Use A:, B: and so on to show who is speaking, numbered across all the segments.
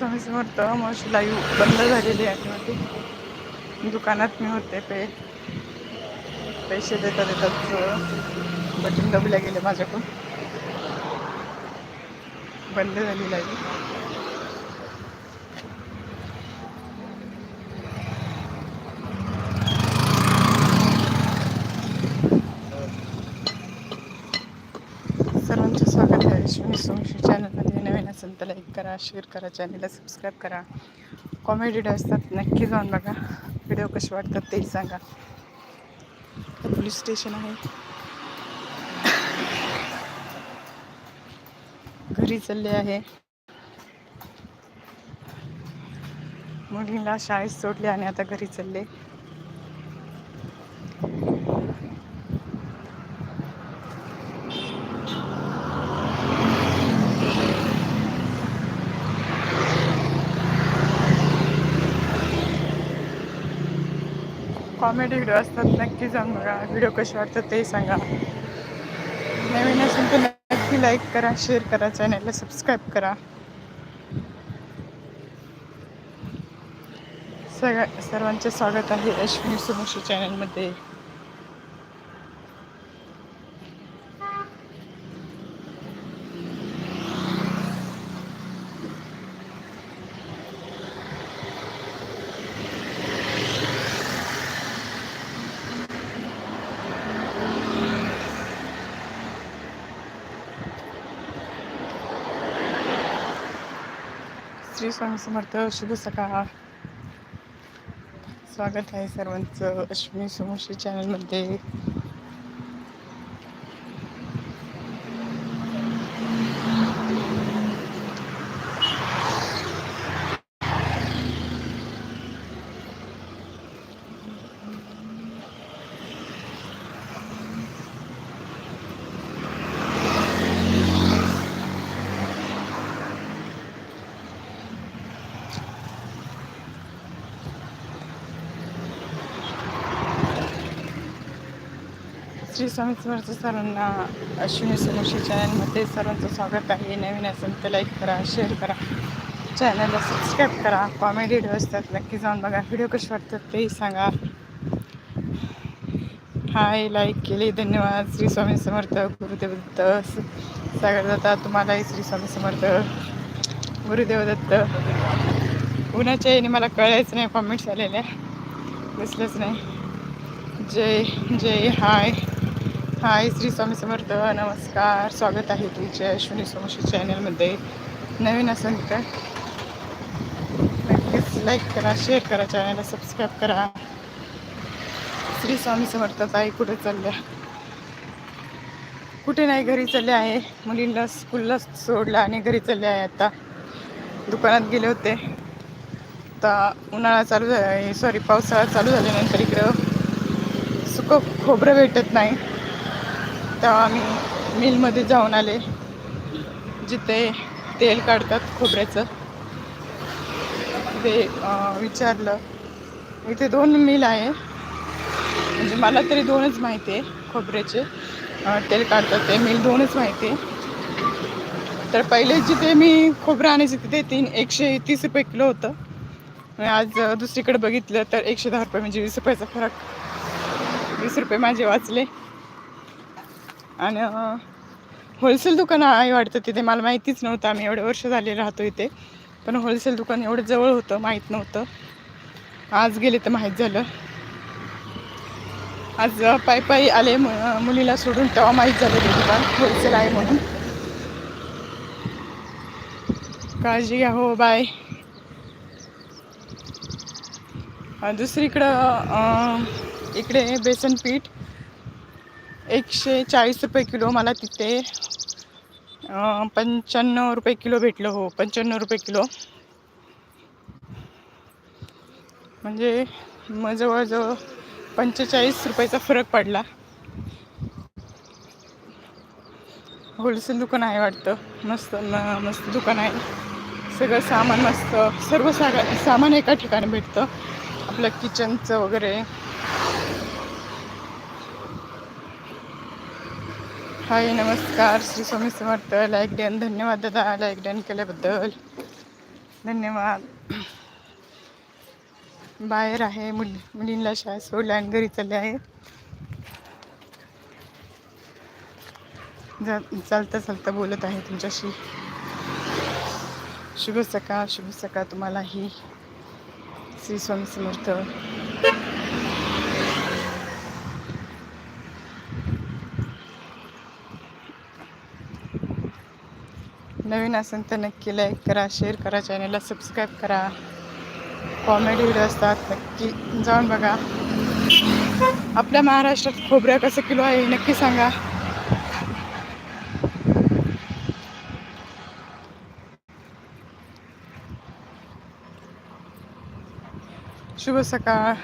A: स्वामी समर्थ मावशी लाईव्ह बंद झालेली आहे माझी. दुकानात मी होते पे. पैसे देता देतात बटन दबल्या गेले माझ्याकडून. बंद झाली लाईव्ह मी सोमशी चॅनलमध्ये नवीन असेल तर लाईक करा शेअर करा चॅनलला सबस्क्राईब करा. कॉमेडी असतात नक्की जाऊन बघा. व्हिडिओ कसे वाटतात तेही सांगा. पोलीस स्टेशन आहे. घरी चालले आहे. मुलींला शाळेत सोडले आणि आता घरी चालले. कॉमेडी व्हिडिओ असतात नक्की जाऊन बघा व्हिडिओ कसे वाटतात ते सांगा. नवीन असेल तर नक्की लाईक करा शेअर करा चॅनलला सबस्क्राईब करा. सगळ्या सर्वांचे स्वागत आहे अश्विनी सुमुशी चॅनलमध्ये श्री स्वामी समर्थ शुभ सकाळ. स्वागत आहे सर्वांचं अश्विनी समोशी चॅनलमध्ये श्री स्वामी समर्थ सर्वांना अश्विनी समोशी चॅनलमध्ये सर्वांचं स्वागत आहे. नवीन असेल तर लाईक करा शेअर करा. चॅनलला सबस्क्राईब करा. कॉमेडी व्हिडिओ असतात नक्की जाऊन बघा. व्हिडिओ कसे वाटतात तेही सांगा. हाय लाईक केले. धन्यवाद. श्री स्वामी समर्थ गुरुदेव दत्त सागर तुम्हालाही श्री स्वामी समर्थ गुरुदेव दत्त. उन्हाच्या याने मला कळायचं नाही कॉमेंट्स आलेल्या. दिसलंच नाही. जय जय हाय हाय श्री स्वामी समर्थ नमस्कार. स्वागत आहे तुमच्या अश्विनी सोमशी चॅनलमध्ये नवीन असेल तर नक्कीच लाईक करा शेअर करा चॅनलला सबस्क्राईब करा. श्री स्वामी समर्थ ताई कुठे चालल्या? कुठे नाही घरी चालले आहे. मुलींना स्कूलला सोडलं आणि घरी चालले आहे आता. दुकानात गेले होते. आता उन्हाळा चालू झाला सॉरी पावसाळा चालू झाल्यानंतर इकडं सुकं खोबरं भेटत नाही. तेव्हा आम्ही मिलमध्ये जाऊन आले. जिथे तेल काढतात खोबऱ्याचं. ते विचारलं. इथे दोन मिल आहे. म्हणजे मला तरी दोनच माहिती आहे खोबऱ्याचे. तेल काढतात ते मिल दोनच माहिती आहे. तर पहिले जिथे मी खोबरं आणायचे तिथे तीन एकशे तीस रुपये किलो होतं. आज दुसरीकडे बघितलं तर एकशे दहा रुपये म्हणजे वीस रुपयाचा फरक. वीस रुपये माझे वाचले. आणि होलसेल दुकान आहे वाटतं तिथे. मला माहितीच नव्हतं. आम्ही एवढे वर्ष झाले राहतो इथे. पण होलसेल दुकान एवढं जवळ होतं माहीत नव्हतं. आज गेले तर माहीत झालं. आज पायी पायी आले मुलीला सोडून तेव्हा माहीत झालं ते दुकान होलसेल आहे म्हणून. काळजी घ्या हो बाय. दुसरीकडं इकडे बेसन पीठ. एकशे चाळीस रुपये किलो मला तिथे पंच्याण्णव रुपये किलो भेटलं हो पंच्याण्णव रुपये किलो. म्हणजे मग जवळजवळ पंचेचाळीस रुपयाचा फरक पडला. होलसेल दुकान आहे वाटतं. मस्त मस्त दुकान आहे. सगळं सामान मस्त सर्व सागा सामान एका ठिकाणी भेटतं. आपलं किचनचं वगैरे. हाय नमस्कार. श्री स्वामी समर्थ. लाईक डन धन्यवाद दादा. लाईक डन केल्याबद्दल. धन्यवाद. बाहेर आहे मुली मुलींला शाळा सोडल्या आणि घरी चालले आहे. जा चालता चालता बोलत आहे तुमच्याशी. शुभ सकाळ शुभ सकाळ तुम्हालाही. श्री स्वामी समर्थ. नवीन असेल तर नक्की लाईक करा शेअर करा चॅनलला सबस्क्राईब करा. कॉमेडी व्हिडिओ असतात नक्की जाऊन बघा. आपल्या महाराष्ट्रात खोबऱ्या कसं किलो आहे नक्की सांगा. शुभ सकाळ.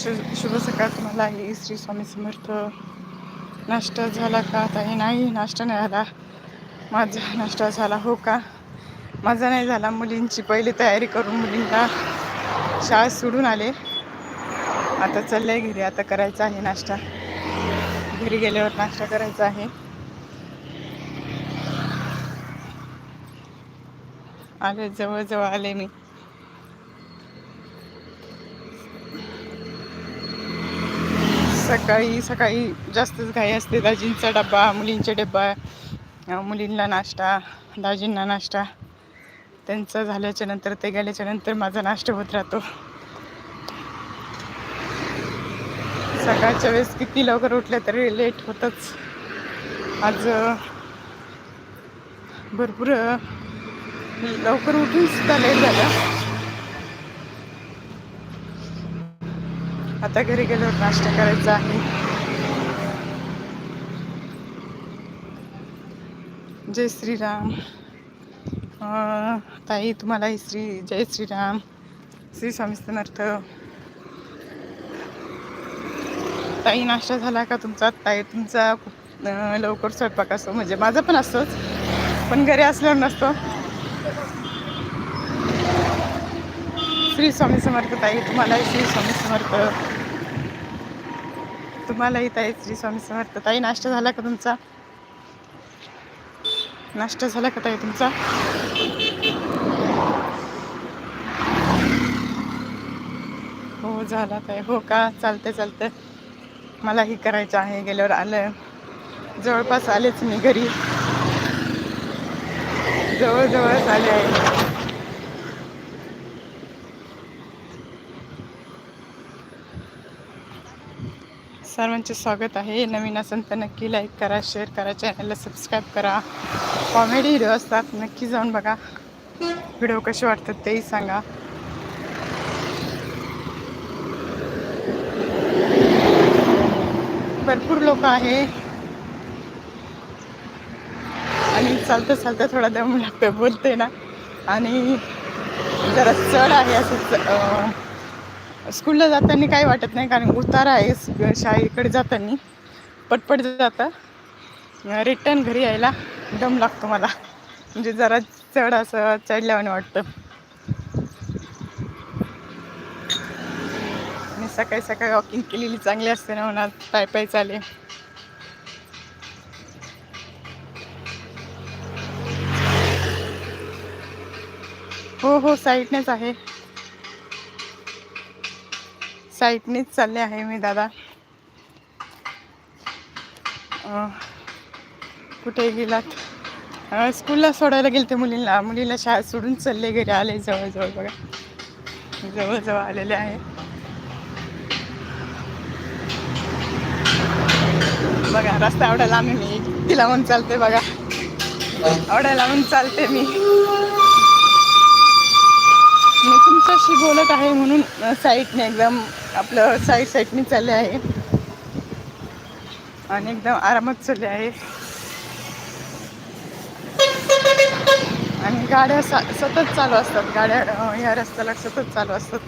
A: शु शुभ सकाळ तुम्हाला ही श्री स्वामी समर्थ. नाश्ता झाला का ताई? नाही नाश्ता नाही झाला. माझा नाश्ता झाला हो का? माझा नाही झाला. मुलींची पहिली तयारी करून मुलींना शाळा सोडून आले. आता चाललं आहे घरी. आता करायचा आहे नाश्ता. घरी गेल्यावर नाश्ता करायचा आहे. आले जवळजवळ आले मी. सकाळी सकाळी जास्तच घाई असते. दाजींचा डब्बा मुलींचा डब्बा. मुलींना नाश्ता दाजींना नाश्ता. त्यांचं झाल्याच्यानंतर ते गेल्याच्यानंतर माझा नाश्ता होत राहतो. सकाळच्या वेळेस किती लवकर उठले तरी लेट होतच. आज भरपूर लवकर उठून सुद्धा लेट झालं. आता घरी गेल्यावर नाश्ता करायचा आहे. जय श्रीराम. ताई तुम्हालाही श्री जय श्रीराम. श्री स्वामी समर्थ. ताई नाश्ता झाला का तुमचा? ताई तुमचा खूप लवकर स्वयंपाक असतो. म्हणजे माझा पण असतोच. पण घरी असल्यावर नसतो. श्री स्वामी समर्थ ताई तुम्हालाही श्री स्वामी समर्थ. तुम्हालाही ताई श्री स्वामी समर्थ. ताई नाश्ता झाला का तुमचा? नाश्ता झाला का ताई तुमचा? हो झाला ताई. हो का? चालते चालते मलाही करायचं आहे. गेल्यावर आलं जवळपास आलेच मी घरी. जवळजवळच आले आहे. सर्वांचे स्वागत आहे. नवीन असेल तर नक्की लाईक करा शेअर करा चॅनलला सबस्क्राईब करा. कॉमेडी हिरो असतात नक्की जाऊन बघा. व्हिडिओ कसे वाटतात तेही सांगा. भरपूर लोक आहे. आणि चालतं चालतं थोडा दम लागतो बोलते ना. आणि जरा चढ आहे असं स्कूलला जाताना काही वाटत नाही कारण उतार आहे शाळेकडे जाताना. पटपट जातं. रिटर्न घरी यायला. दम लागतो मला. म्हणजे जरा चढ असं चढल्यावाने वाटतं. आणि सकाळी सकाळी वॉकिंग केलेली चांगली असते ना म्हणा पाय पाय चाले. हो हो साईडनेच आहे. साईडनेच चालले आहे मी दादा. कुठे गेलात? स्कूलला सोडायला गेले ते मुलींना. मुलीला शाळा सोडून चालले घरी आले जवळजवळ बघा. जवळजवळ आलेले आहे. बघा रस्ता आवडायला लांब मी. किती लावून चालते बघा. आवडायला लावून चालते मी. मी तुमच्याशी बोलत आहे म्हणून साईडने एकदम आपलं साईड साईडने चालले आहे. आणि एकदम आरामात चालले आहे. आणि गाड्या सा सतत चालू असतात. गाड्या या ह्या रस्त्याला सतत चालू असतात.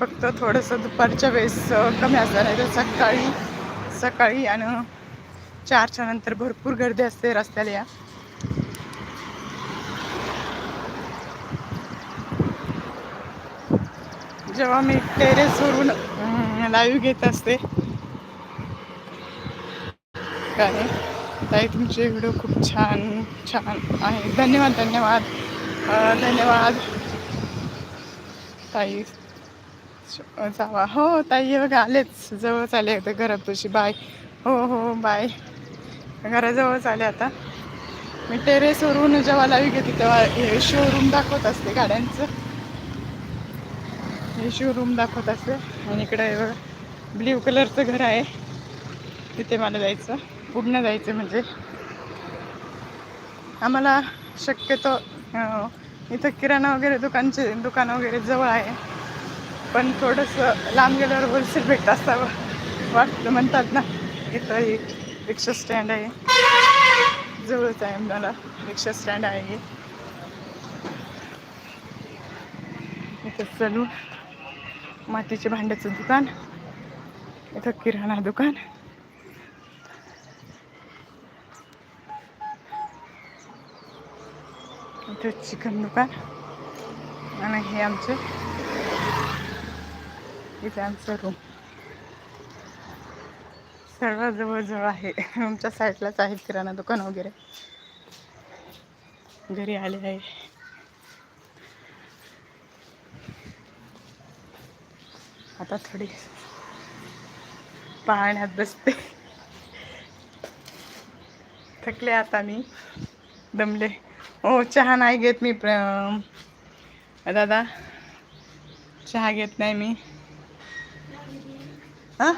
A: फक्त थोडंसं दुपारच्या वेळेस कमी असणार नाही तर सकाळी सकाळी आणि चारच्या नंतर भरपूर गर्दी असते रस्त्याला या. जेव्हा मी टेरेसवरून लाईव्ह घेत असते. काय? ताई तुमचे व्हिडिओ खूप छान छान आहे. धन्यवाद धन्यवाद. धन्यवाद. ताई जावा. हो ताई बघा आलेच. जवळच आले होते घरापाशी बाय. हो हो बाय. घराजवळच आले आता. मी टेरेसवरून जेव्हा लावी घेते तेव्हा हे शोरूम दाखवत असते गाड्यांचं. हे शोरूम दाखवत असते. आणि इकडे बघा ब्ल्यू कलरचं घर आहे. तिथे मला जायचं. पूर्ण जायचं म्हणजे. आम्हाला शक्यतो इथं किराणा वगैरे दुकानचे दुकान वगैरे जवळ आहे. पण थोडंसं लांब गेल्यावर होलसेल भेटत असावं वाटतं म्हणतात ना. इथं एक रिक्षा स्टँड आहे. जवळच आहे मला रिक्षा स्टँड आहे. इथं सलून मातीचे भांड्याचं दुकान इथं किराणा दुकान. इथं चिकन दुकान आणि हे आमचे इथे आमचं रूम सर्व जवळजवळ आहे. रूमच्या साईडलाच आहे किराणा दुकान वगैरे. घरी आले आहे. आता थोडी पाहण्यात बसते. थकले आता मी. दमले. ओ चहा नाही घेत मी प्र- दादा चहा घेत नाही मी हाँ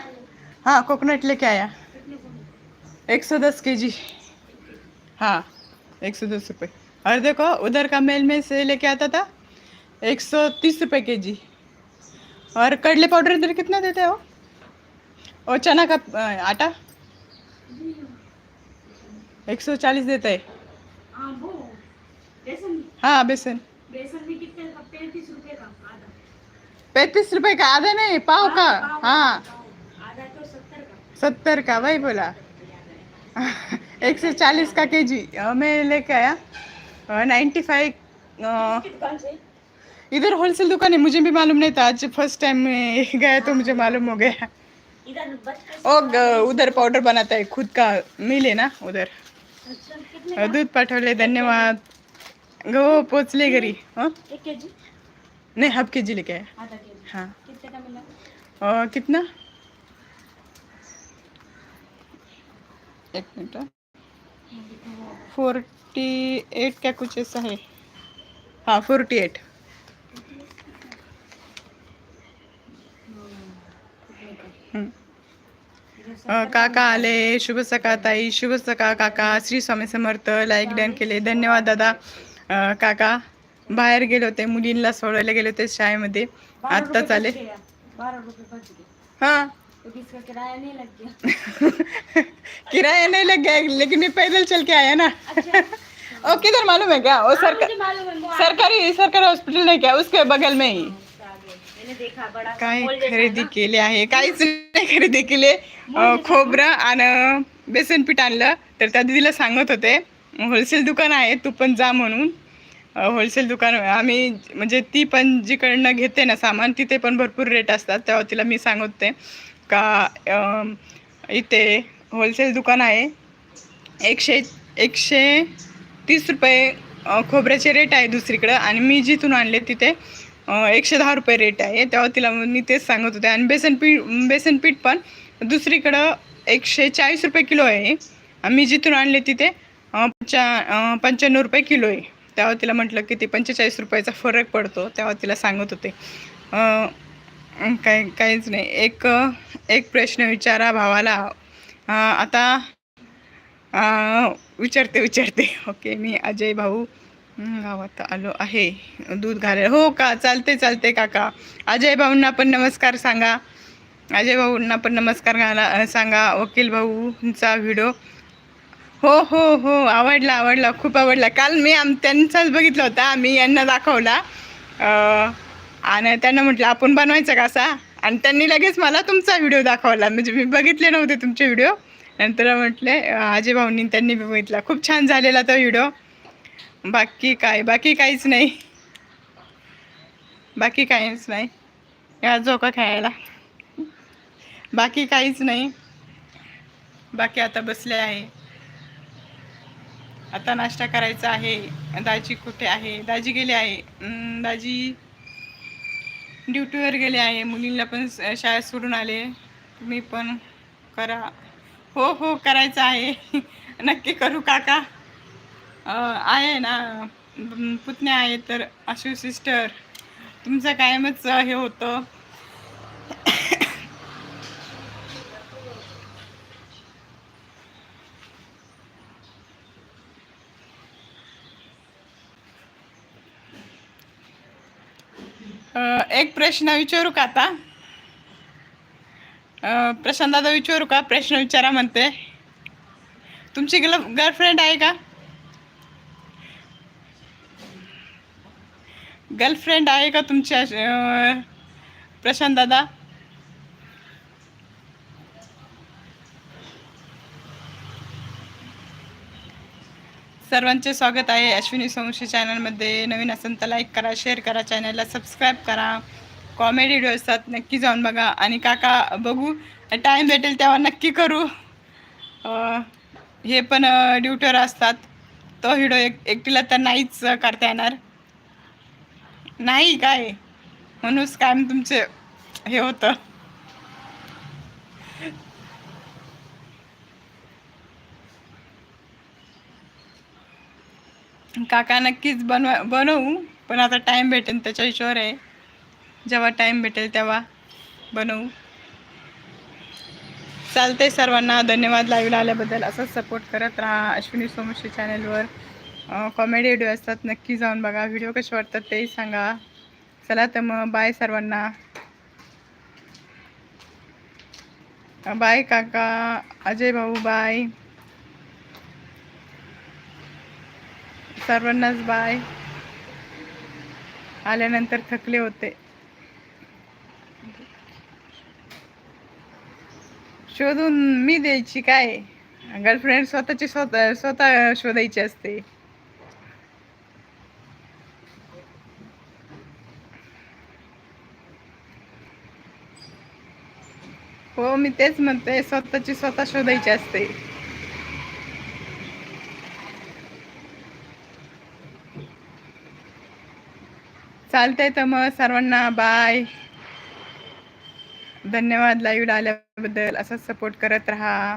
A: हाँ कोकोनट लेके आया एक सौ दस के जी हाँ एक सौ दस रुपये और देखो, उधर का मेल में से लेके आता था, एक सौ तीस रुपये के जी और कडले पाउडर इधर कितना देते हो? और चना का आटा? एक सौ चालीस देता। है
B: हाँ बेसन?
A: हाँ बेसन।
B: बेसन भी कितने का पैंतीस रुपए का आधा।
A: पैंतीस रुपए का आधा नहीं पाव का? हाँ
B: आधा तो सत्तर का।
A: सत्तर का वही बोला। एक सौ चालीस का के जी मैं लेके आया। नाइन्टी फाइव इधर होलसेल दुकान है मुझे भी मालूम नहीं था। आज फ़र्स्ट टाइम में गया तो मुझे मालूम हो गया। ओ उधर पाउडर बनाता है खुद का। मिले ना उधर।
B: अच्छा
A: दूध पाठवले धन्यवाद। गो पोचले घरी. हं? नहीं हाफ के जी लेके आया हाँ.
B: कितने का मिला?
A: और कितना? एक मिनट फोर्टी एट क्या कुछ ऐसा है. हाँ फोर्टी एट. काका आले शुभ सकाळ ताई शुभ सकाळ काका श्री स्वामी समर्थ लाईक डन केले धन्यवाद दादा. काका बाहेर गेले होते मुलींना सोडायला गेले होते शाळेमध्ये.
B: बच गए
A: हाँ.
B: किराया नहीं लग गया
A: किराया नहीं लग गया लेकिन मैं पैदल चल के आया ना.
B: अच्छा.
A: ओ किधर मालूम है क्या? वो सरकार सरकारी सरकारी हॉस्पिटल नहीं क्या? उसके बगल में ही। काय खरेदी। केली आहे काहीच नाही खरेदी केली खोबरं आणि बेसन पीठ आणलं तर त्या दिदीला सांगत होते होलसेल दुकान आहे तू पण जा म्हणून. होलसेल दुकान आम्ही म्हणजे ती पण जिकडनं घेते ना सामान तिथे पण भरपूर रेट असतात. तेव्हा तिला मी सांगत होते का इथे होलसेल दुकान आहे. एकशे एकशे तीस रुपये खोबऱ्याचे रेट आहे दुसरीकडं. आणि मी जिथून आणले तिथे एकशे दहा रुपये रेट आहे. तेव्हा तिला मी तेच सांगत होते. आणि बेसन पीठ बेसन पीठ पण दुसरीकडं एकशे चाळीस रुपये किलो आहे. आम्ही मी जिथून आणले तिथे पंचा पंच्याण्णव रुपये किलो आहे. तेव्हा तिला म्हटलं की ते पंचेचाळीस रुपयाचा फरक पडतो. तेव्हा तिला सांगत होते. काय काहीच नाही. एक एक प्रश्न विचारा भावाला. आता विचारते विचारते. ओके मी अजय भाऊ गावात आलो आहे. दूध घालायला. हो का? चालते चालते काका. अजय भाऊंना पण नमस्कार सांगा. अजय भाऊंना पण नमस्कार घाला सांगा. वकील भाऊंचा व्हिडिओ हो हो हो. आवडला आवडला. खूप आवडला. काल मी आम त्यांचाच बघितला होता. आम्ही यांना दाखवला. आणि त्यांना म्हटलं आपण बनवायचं कसा आणि त्यांनी लगेच मला तुमचा व्हिडिओ दाखवला. म्हणजे मी बघितले नव्हते तुमचे व्हिडिओ. नंतर म्हटले आजी भाऊंनी त्यांनी बी बघितला. खूप छान झालेला तो व्हिडिओ. बाकी काय? बाकी काहीच नाही. बाकी काहीच नाही. या झोका खेळायला. बाकी काहीच नाही. बाकी आता बसले आहे. आता नाश्ता करायचा आहे. दाजी कुठे आहे? दाजी गेले आहे. दाजी ड्युटीवर गेले आहे. मुलींना पण शाळेत सोडून आले. तुम्ही पण करा. हो हो करायचं आहे. नक्की करू काका. आहे ना. पुतण्या आहे तर आशू सिस्टर. तुमचं कायमच हे होतं. एक प्रश्न विचारू का आता? प्रशांत दादा विचारू का? प्रश्न विचारा म्हणते. तुमची गल गर्लफ्रेंड आहे का? गर्लफ्रेंड आहे का तुमच्या प्रशांत दादा? सर्वांचे स्वागत आहे अश्विनी सोमशी चॅनलमध्ये. नवीन असेल तर लाईक करा शेअर करा चॅनलला सबस्क्राईब करा. कॉमेडी व्हिडिओ असतात नक्की जाऊन बघा. आणि काका बघू. टाईम भेटेल तेव्हा नक्की करू. हे पण ड्युटर असतात. तो व्हिडिओ एक एकटीला तर नाहीच करता येणार. नाही काय? म्हणूनच काय तुमचे हे होतं. काका नक्कीच बनवा बनवू पण आता टाईम भेटेल त्याच्या हिशोर आहे जेव्हा टाईम भेटेल तेव्हा बनवू. चालते सर्वांना धन्यवाद लाईव्हला आल्याबद्दल. असंच सपोर्ट करत राहा. अश्विनी सोमशी चॅनलवर कॉमेडी व्हिडिओ असतात नक्की जाऊन बघा. व्हिडिओ कसे वाटतात तेही सांगा. चला तर मग बाय सर्वांना. बाय काका. अजय भाऊ बाय सर्वांनाच बाय. आल्यानंतर थकले होते. शोधून मी द्यायची काय? गर्लफ्रेंड स्वतःची स्वतः स्वतः शोधायची असते. हो मी तेच म्हणते स्वतःची स्वतः शोधायची असते. चालतंय तर मग सर्वांना बाय धन्यवाद लाईव्ह आल्याबद्दल. असंच सपोर्ट करत राहा.